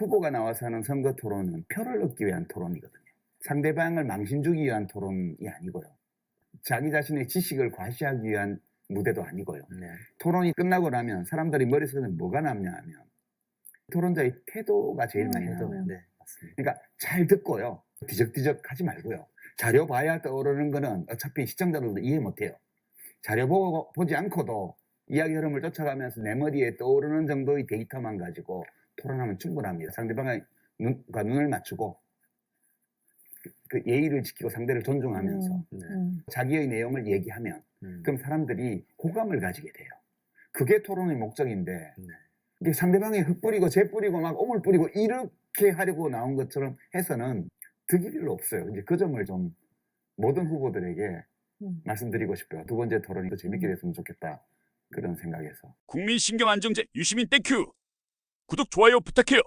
후보가 나와서 하는 선거 토론은 표를 얻기 위한 토론이거든요. 상대방을 망신 주기 위한 토론이 아니고요. 자기 자신의 지식을 과시하기 위한 무대도 아니고요. 네. 토론이 끝나고 나면 사람들이 머릿속에 뭐가 남냐 하면 토론자의 태도가 제일 음, 많이 태도. 남아요. 네, 맞습니다. 그러니까 잘 듣고요. 뒤적뒤적 하지 말고요. 자료 봐야 떠오르는 거는 어차피 시청자들도 이해 못해요. 자료 보고, 보지 않고도 이야기 흐름을 쫓아가면서 내 머리에 떠오르는 정도의 데이터만 가지고 토론하면 충분합니다. 상대방의 눈과 눈을 맞추고 그- 그 예의를 지키고 상대를 존중하면서 음, 네. 음. 자기의 내용을 얘기하면 음. 그럼 사람들이 호감을 가지게 돼요. 그게 토론의 목적인데 네. 이게 상대방이 흙 뿌리고 재 뿌리고 막 오물 뿌리고 이렇게 하려고 나온 것처럼 해서는 득이 별로 없어요. 이제 그 점을 좀 모든 후보들에게 음. 말씀드리고 싶어요. 두 번째 토론이 더 재밌게 됐으면 좋겠다. 그런 생각에서. 국민 신경 안정제 유시민 땡큐. 구독 좋아요 부탁해요.